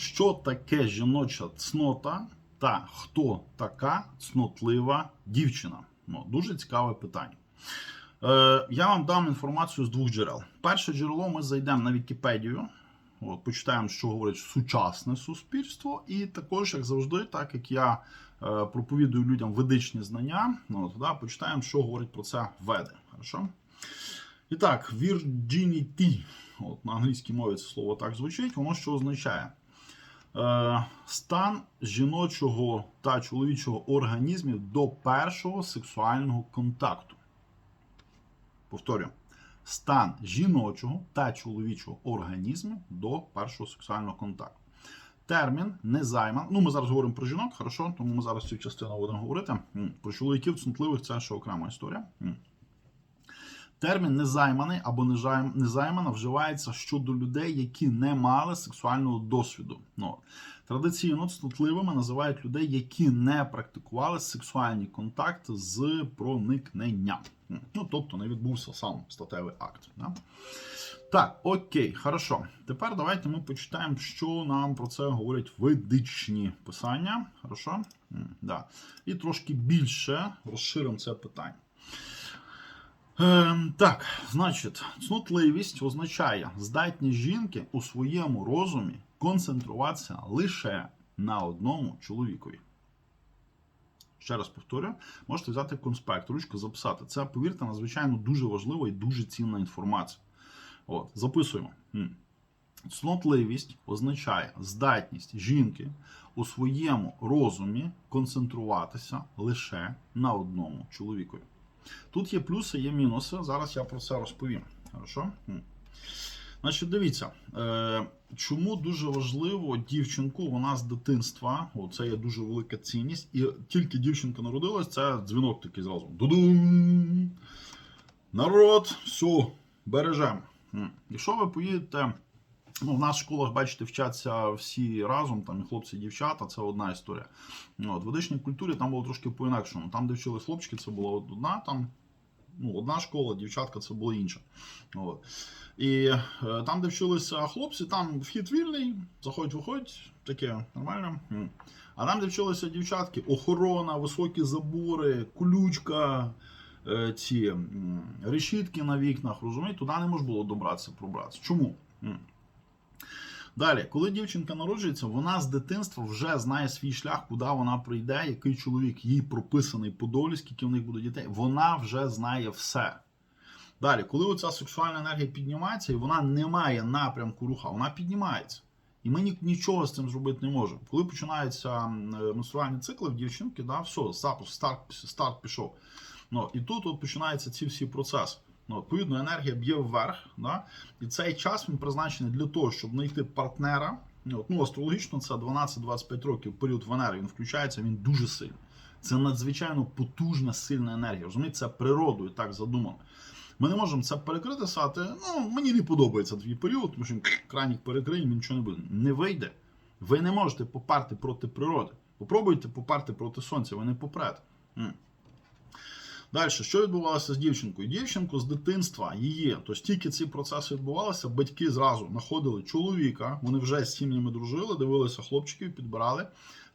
Що таке жіноча цнота та хто така цнотлива дівчина? Ну, дуже цікаве питання. Е, я вам дам інформацію з двох джерел. Перше джерело ми зайдемо на Вікіпедію. От, почитаємо, що говорить сучасне суспільство, і також, як завжди, так як я е, проповідую людям ведичні знання, ну, да, почитаємо, що говорить про це веди. Хорошо? І так, virginity, от на англійській мові це слово так звучить, воно що означає? Е, стан жіночого та чоловічого організмів до першого сексуального контакту. Повторюю, стан жіночого та чоловічого організму до першого сексуального контакту. Термін незайман. Ну, ми зараз говоримо про жінок, хорошо, тому ми зараз цю частину будемо говорити. Про чоловіків цнутливих це ще окрема історія. Термін незайманий або незаймана вживається щодо людей, які не мали сексуального досвіду. Ну, традиційно цнутливими називають людей, які не практикували сексуальні контакти з проникненням. Ну, тобто не відбувся сам статевий акт. Да? Так, окей, хорошо. Тепер давайте ми почитаємо, що нам про це говорять ведичні писання. Хорошо? Да. І трошки більше розширимо це питання. Ем, так, значить, цнотливість означає здатність жінки у своєму розумі концентруватися лише на одному чоловікові. Ще раз повторюю, можете взяти конспект, ручку записати. Це, повірте, надзвичайно дуже важлива і дуже цінна інформація. От, записуємо. Цнотливість означає здатність жінки у своєму розумі концентруватися лише на одному чоловікові. Тут є плюси, є мінуси. Зараз я про це розповім. Хорошо? Значить, дивіться, е, чому дуже важливо дівчинку, вона з дитинства, це є дуже велика цінність, і тільки дівчинка народилась, це дзвінок такий зразу. Дудум! Народ, все, бережемо. Якщо ви поїдете, ну, в нас в школах, бачите, вчаться всі разом, там і хлопці, і дівчата, це одна історія. От, в ведичній культурі там було трошки по-інакшому. Там, де вчились хлопчики, це була одна там. Ну, одна школа, дівчатка це була інша. От. І е, там, де вчилися хлопці, там вхід вільний, заходь, виходь, таке нормально. А там, де вчилися дівчатки, охорона, високі забори, колючка, е, ці м, решітки на вікнах, розумієте, туди не можна було добратися, пробратися. Чому? Далі, коли дівчинка народжується, вона з дитинства вже знає свій шлях, куди вона прийде, який чоловік їй прописаний по долі, скільки в них буде дітей. Вона вже знає все. Далі, коли оця сексуальна енергія піднімається, і вона не має напрямку руха, вона піднімається. І ми ні- нічого з цим зробити не можемо. Коли починаються е, менструальні цикли в дівчинки, да, все, запуск, старт, старт пішов. Ну, і тут от починаються ці всі процеси. Ну, відповідно, енергія б'є вверх, да? і цей час він призначений для того, щоб знайти партнера. Ну, астрологічно це 12-25 років період Венери. Він включається, він дуже сильний. Це надзвичайно потужна, сильна енергія. Розумієте, це природою так задумано. Ми не можемо це перекрити, сказати, ну мені не подобається твій період, тому що крайніх перекриємо, нічого не буде. Не вийде. Ви не можете поперти проти природи. Попробуйте поперти проти сонця, ви не попрете. Далі, що відбувалося з дівчинкою? Дівчинку з дитинства її, тобто тільки ці процеси відбувалися, батьки зразу знаходили чоловіка, вони вже з сім'ями дружили, дивилися хлопчиків, підбирали.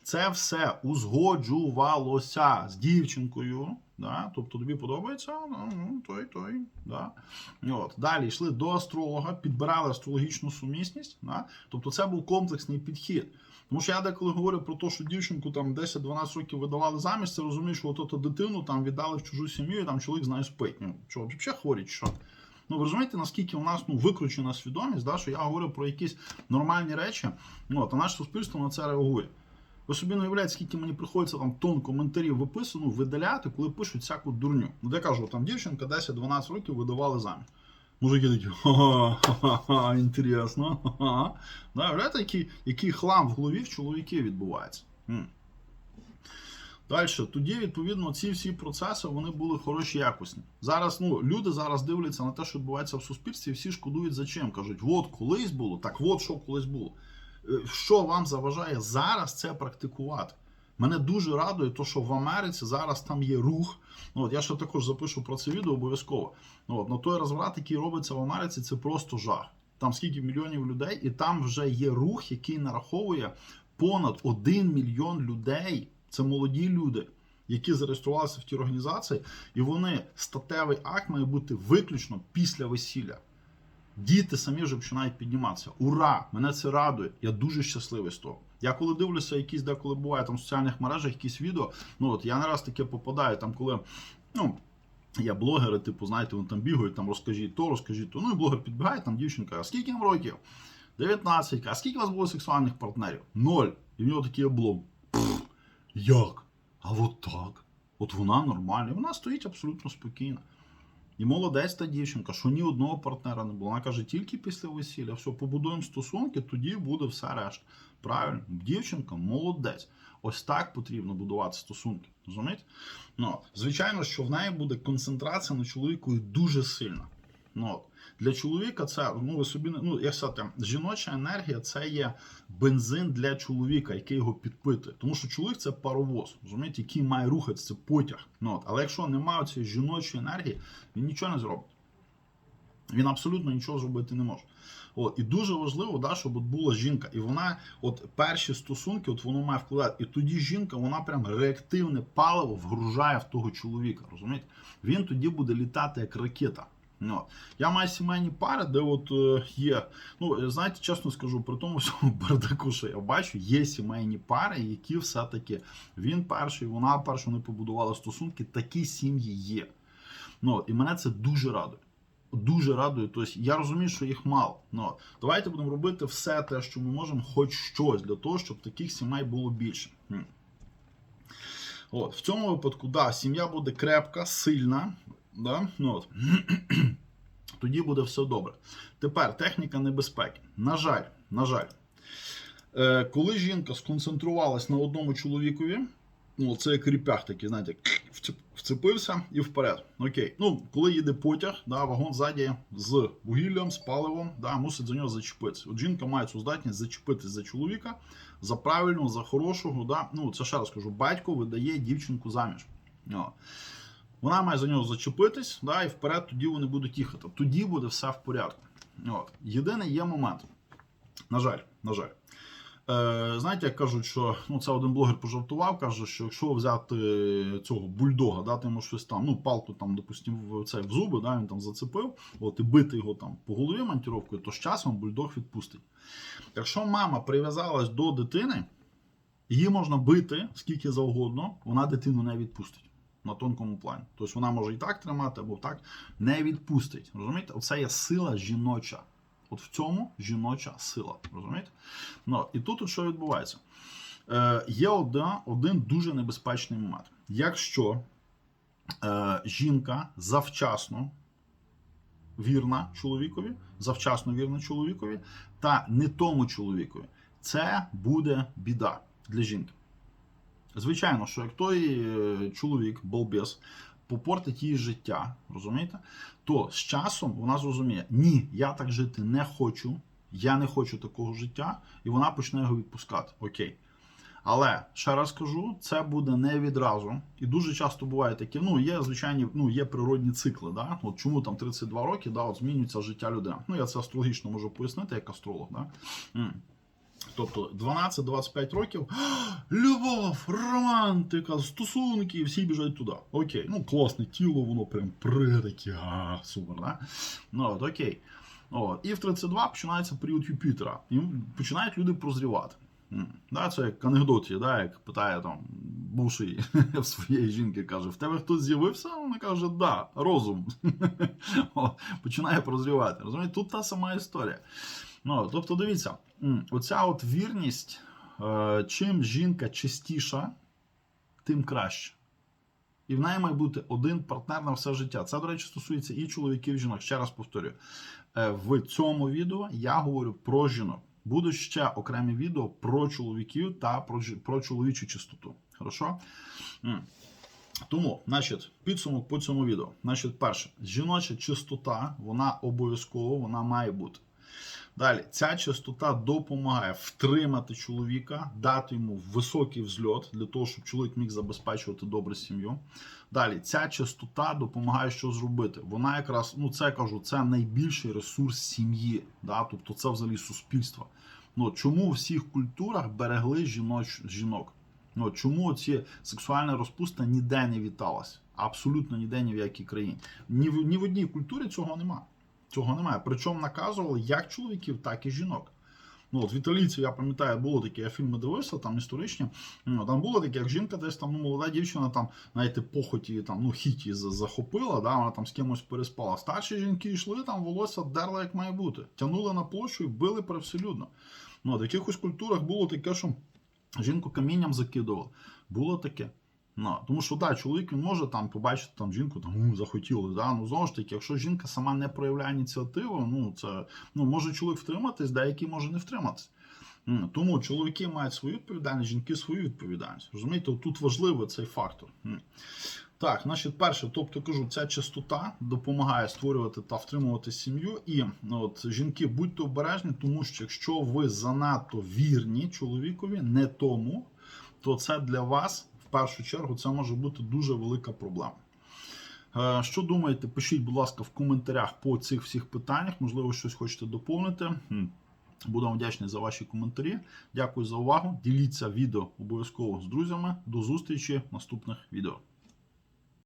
Це все узгоджувалося з дівчинкою. Да? Тобто тобі подобається, ну, ну, той, той. Да? От. Далі йшли до астролога, підбирали астрологічну сумісність. Да? Тобто це був комплексний підхід. Тому що я деколи говорю про те, що дівчинку там 10-12 років видавали заміж, це розумієш, що от дитину там віддали в чужу сім'ю, і там чоловік з нею спить. Ну, що, взагалі хворі, що? Ну, ви розумієте, наскільки у нас ну, викручена свідомість, да, що я говорю про якісь нормальні речі, ну, а наше суспільство на це реагує. Ви собі не уявляєте, скільки мені приходиться там тон коментарів виписано, видаляти, коли пишуть всяку дурню. Ну, я кажу, там дівчинка 10-12 років видавали заміж. Мужики такі, ха-ха-ха, інтересно. ха-ха». Уявляєте, який, який хлам в голові в чоловіків відбувається. Далі, тоді, відповідно, ці всі процеси вони були хороші якісні. Зараз ну, люди зараз дивляться на те, що відбувається в суспільстві, і всі шкодують за чим. Кажуть, от колись було, так от що колись було. Що вам заважає зараз це практикувати? Мене дуже радує, то, що в Америці зараз там є рух. Ну, от я ще також запишу про це відео обов'язково. Ну, от, на той розврат, який робиться в Америці, це просто жах. там скільки мільйонів людей, і там вже є рух, який нараховує понад 1 мільйон людей. Це молоді люди, які зареєструвалися в тій організації, і вони статевий акт має бути виключно після весілля. Діти самі вже починають підніматися. Ура! Мене це радує. Я дуже щасливий з того. Я коли дивлюся, якісь деколи буває там в соціальних мережах якісь відео. Ну от я не раз таке попадаю, там коли. ну, Є блогери, типу, знаєте, вони там бігають, там розкажіть то, розкажіть то. Ну і блогер підбігає, там дівчинка, а скільки вам років? 19. А скільки у вас було сексуальних партнерів? Ноль. І в нього такий облом. Як? А от так. От вона нормальна. Вона стоїть абсолютно спокійно. І молодець та дівчинка, що ні одного партнера не було. Вона каже, тільки після весілля, все, побудуємо стосунки, тоді буде все решта. Правильно, дівчинка молодець. Ось так потрібно будувати стосунки. Розумієте? Ну, звичайно, що в неї буде концентрація на чоловіку дуже сильна. Ну. Для чоловіка це, ну ви ну, як сказати, жіноча енергія це є бензин для чоловіка, який його підпитує. Тому що чоловік це паровоз, розумієте, який має рухатися, це потяг. Ну, от. Але якщо немає цієї жіночої енергії, він нічого не зробить. Він абсолютно нічого зробити не може. От, і дуже важливо, да, щоб от була жінка. І вона, от перші стосунки, от воно має вкладати. І тоді жінка, вона прям реактивне паливо вгружає в того чоловіка. Розумієте? Він тоді буде літати як ракета. Ну, от. я маю сімейні пари, де от е, є. Ну, знаєте, чесно скажу, при тому всьому бардаку, що я бачу, є сімейні пари, які все-таки він перший, вона перша, вони побудували стосунки. Такі сім'ї є. Ну, і мене це дуже радує. Дуже радує. Тобто я розумію, що їх мало. Ну, давайте будемо робити все те, що ми можемо, хоч щось для того, щоб таких сімей було більше. От, в цьому випадку, да, сім'я буде крепка, сильна. Да? Ну, от. Тоді буде все добре. Тепер техніка небезпеки. На жаль, на жаль, е, коли жінка сконцентрувалась на одному чоловікові, ну, це як ріпях такий, знаєте, вцепився і вперед. Окей. Ну, коли їде потяг, да, вагон ззаді з вугіллям, з паливом, да, мусить за нього зачепитися. От жінка має цю здатність зачепитись за чоловіка, за правильного, за хорошого. Да. Ну, це ще раз кажу, батько видає дівчинку заміж. О. Вона має за нього зачепитись, да, і вперед тоді вони будуть їхати. Тоді буде все в порядку. От. Єдиний є момент. На жаль, на жаль. Е, знаєте, як кажуть, що ну, це один блогер пожартував, каже, що якщо взяти цього бульдога, дати йому щось там, ну, палку там, допустимо, в, в зуби, да, він там зацепив, от, і бити його там по голові монтіровкою, то з часом бульдог відпустить. Якщо мама прив'язалась до дитини, її можна бити скільки завгодно, вона дитину не відпустить. На тонкому плані. Тобто вона може і так тримати, або так не відпустить. Розумієте? Оце є сила жіноча. От в цьому жіноча сила. Розумієте? Ну, і тут от що відбувається? Е, є один, один дуже небезпечний момент. Якщо е, жінка завчасно вірна чоловікові, завчасно вірна чоловікові, та не тому чоловікові, це буде біда для жінки. Звичайно, що як той е, чоловік, балбес, попортить її життя, розумієте? То з часом вона зрозуміє, ні, я так жити не хочу, я не хочу такого життя, і вона почне його відпускати. Окей. Але ще раз кажу, це буде не відразу. І дуже часто буває таке, ну, є звичайні, ну, є природні цикли. Да? От чому там 32 роки да, от змінюється життя людини. Ну, я це астрологічно можу пояснити, як астролог. Да? Тобто 12-25 років любов, романтика, стосунки, всі біжать туди. Окей, ну класне тіло, воно прям при таке, а, супер, да? Ну, от, окей. От. І в 32 починається період Юпітера. І починають люди прозрівати. Да, це як анекдот да, як питає там бувший в своєї жінки, каже: в тебе хтось з'явився? Вона каже, да, розум. Починає прозрівати. Розумієте, тут та сама історія. Ну, тобто, дивіться, оця от вірність, е, чим жінка чистіша, тим краще. І в неї має бути один партнер на все життя. Це, до речі, стосується і чоловіків, і жінок. Ще раз повторюю. Е, В цьому відео я говорю про жінок. Будуть ще окремі відео про чоловіків та про, про чоловічу чистоту. Хорошо? Тому, значить, підсумок по цьому відео. Значить, перше, жіноча чистота, вона обов'язково вона має бути. Далі, ця частота допомагає втримати чоловіка, дати йому високий взльот для того, щоб чоловік міг забезпечувати добре сім'ю. Далі, ця частота допомагає що зробити. Вона якраз, ну це кажу, це найбільший ресурс сім'ї, да? тобто це взагалі суспільство. Ну, чому у всіх культурах берегли жіноч, жінок? Ну, чому ці сексуальна розпуста ніде не віталась? Абсолютно ніде ні в якій країні. Ні в, ні в одній культурі цього немає. Цього немає. Причому наказували як чоловіків, так і жінок. Ну, от в італійців, я пам'ятаю, було таке, я фільми дивився, там історичні. Ну, там було таке, як жінка десь там, ну, молода дівчина, там, знаєте, похоті, там, ну, хіті захопила, да, вона там з кимось переспала. Старші жінки йшли, там волосся дерли, як має бути. Тянули на площу і били привселюдно. Ну, в якихось культурах було таке, що жінку камінням закидували. Було таке. Ну, тому що да, чоловік він може там побачити там жінку, там «У, захотіли. Да? Ну знову ж таки, якщо жінка сама не проявляє ініціативу, ну це ну може чоловік втриматись, деякий може не втриматись. Тому чоловіки мають свою відповідальність, жінки свою відповідальність. Розумієте, тут важливий цей фактор. Так, значить, перше, тобто кажу, ця частота допомагає створювати та втримувати сім'ю. І ну, от жінки, будьте обережні, тому що якщо ви занадто вірні чоловікові, не тому, то це для вас першу чергу це може бути дуже велика проблема. Е, Що думаєте, пишіть, будь ласка, в коментарях по цих всіх питаннях. Можливо, щось хочете доповнити. Буду вдячний за ваші коментарі. Дякую за увагу. Діліться відео обов'язково з друзями. До зустрічі в наступних відео.